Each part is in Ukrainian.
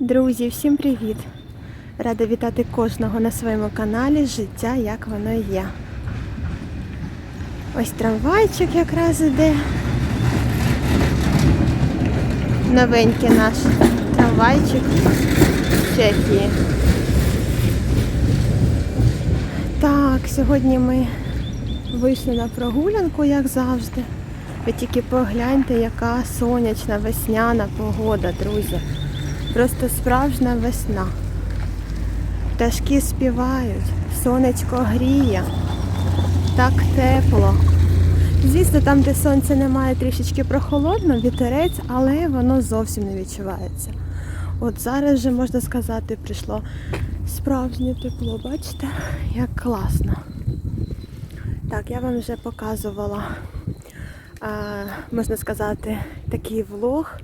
Друзі, всім привіт! Рада вітати кожного на своєму каналі Життя як воно є. Ось трамвайчик якраз іде. Новенький наш трамвайчик з Чехії. Так, сьогодні ми вийшли на прогулянку, як завжди. Ви тільки погляньте, яка сонячна весняна погода, друзі. Просто справжня весна. Пташки співають, сонечко гріє, так тепло. Звісно, там, де сонця немає, трішечки прохолодно, вітерець, але воно зовсім не відчувається. От зараз вже можна сказати, прийшло справжнє тепло. Бачите, як класно. Так, я вам вже показувала, можна сказати, такий влог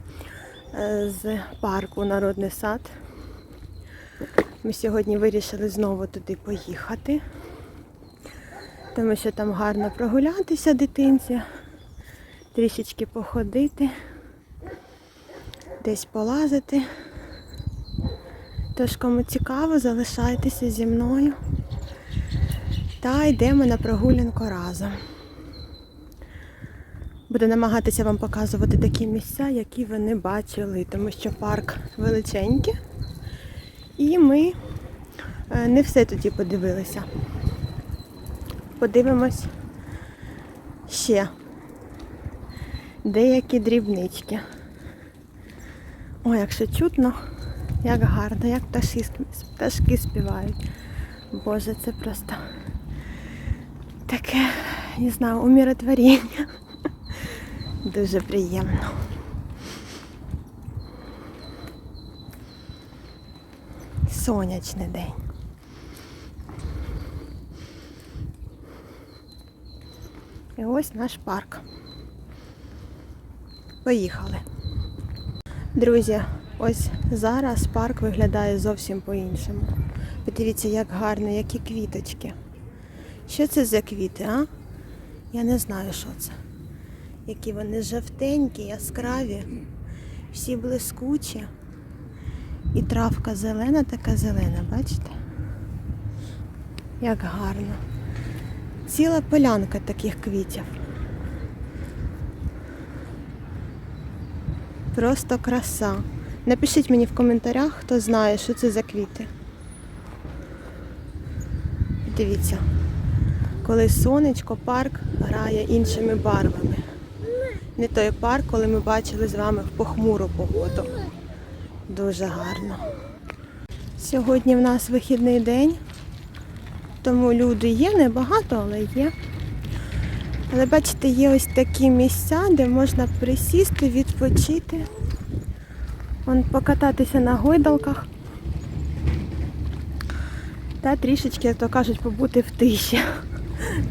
з парку Народний сад. Ми сьогодні вирішили знову туди поїхати, тому що там гарно прогулятися дитинці, трішечки походити, десь полазити. Тож, кому цікаво, залишайтеся зі мною та йдемо на прогулянку разом. Буду намагатися вам показувати такі місця, які ви не бачили, тому що парк величенький. І ми е, не все тоді подивилися. Подивимось ще деякі дрібнички. О, якщо чутно, як гарно, як пташки, пташки співають. Боже, це просто таке, не знаю, умиротворення. Дуже приємно. Сонячний день. І ось наш парк. Поїхали. Друзі, ось зараз парк виглядає зовсім по-іншому. Подивіться, як гарно, які квіточки. Що це за квіти, а? Я не знаю, що це. Які вони жовтенькі, яскраві, всі блискучі. І травка зелена, така зелена, бачите? Як гарно. Ціла полянка таких квітів. Просто краса. Напишіть мені в коментарях, хто знає, що це за квіти. Дивіться, коли сонечко, парк грає іншими барвами. Не той парк, коли ми бачили з вами в похмуру погоду. Дуже гарно. Сьогодні в нас вихідний день, тому люди є, небагато, але є. Але бачите, є ось такі місця, де можна присісти, відпочити. Вон покататися на гойдалках. Та трішечки, як то кажуть, побути в тиші.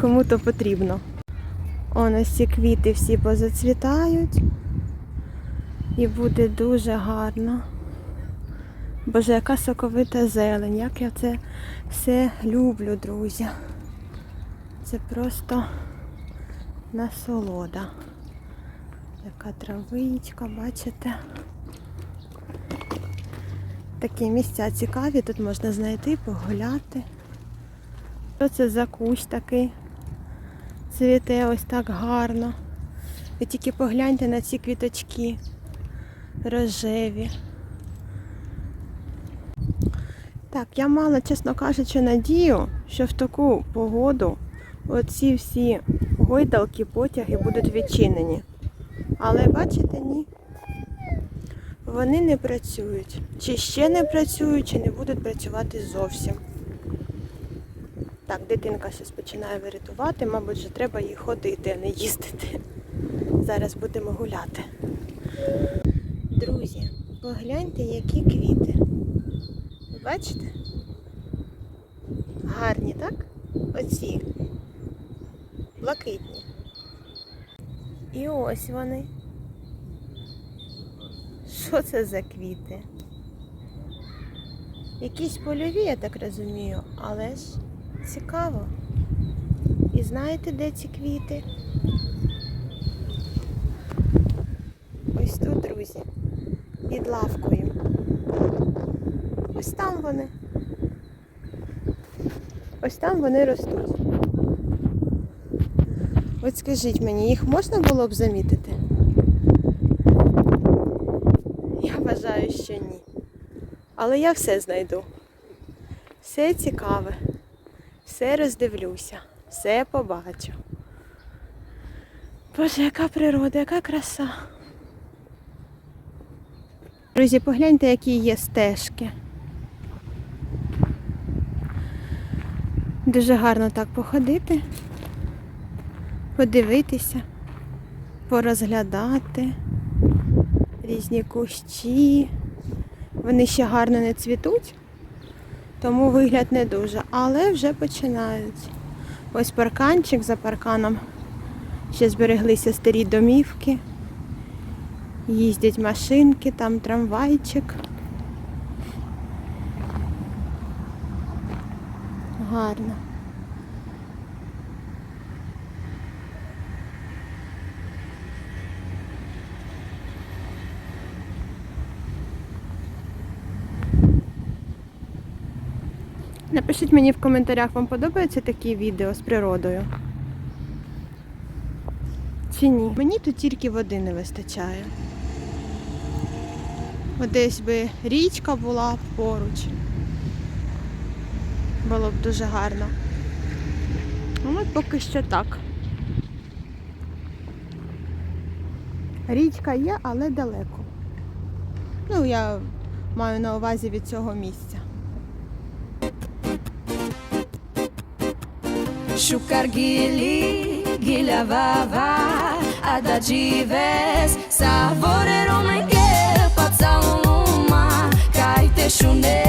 Кому то потрібно. Он ось ці квіти всі позацвітають. І буде дуже гарно. Боже, яка соковита зелень, як я це все люблю, друзі. Це просто насолода. Яка травичка, бачите? Такі місця цікаві, тут можна знайти, погуляти. Що це за кущ такий? Цвіте ось так гарно. Ви тільки погляньте на ці квіточки рожеві. Так, я мала, чесно кажучи, надію, що в таку погоду оці всі гойдалки, потяги будуть відчинені. Але бачите, ні. Вони не працюють. Чи ще не працюють, чи не будуть працювати зовсім. Так, дитинка щось починає вирятувати, мабуть, вже треба їй ходити, а не їздити. Зараз будемо гуляти. Друзі, погляньте, які квіти. Бачите? Гарні, так? Оці. Блакитні. І ось вони. Що це за квіти? Якісь польові, я так розумію, але ж цікаво. І знаєте, де ці квіти? Ось тут, друзі, під лавкою. ось там вони. Ось там вони ростуть. От скажіть мені, їх можна було б замітити? Я вважаю, що ні. Але я все знайду. Все цікаве, все роздивлюся, все побачу. Боже, яка природа, яка краса. Друзі, погляньте, які є стежки. Дуже гарно так походити, подивитися, порозглядати різні кущі. Вони ще гарно не цвітуть, тому вигляд не дуже, але вже починають. Ось парканчик за парканом. Ще збереглися старі домівки. Їздять машинки, там трамвайчик. Гарно. Напишіть мені в коментарях, вам подобаються такі відео з природою? Чи ні? Мені тут тільки води не вистачає. От Десь би річка була поруч. Було б дуже гарно. Ну, поки що так. Річка є, але далеко. Ну, я маю на увазі від цього місця. Shukar gili, gila vava Adagives, savore romenge Pața uma, caite șune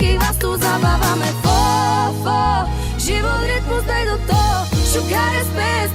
všetkých vás tu zabávame Fo, fo, život, rytmus, daj do toho. Šukáre, spes,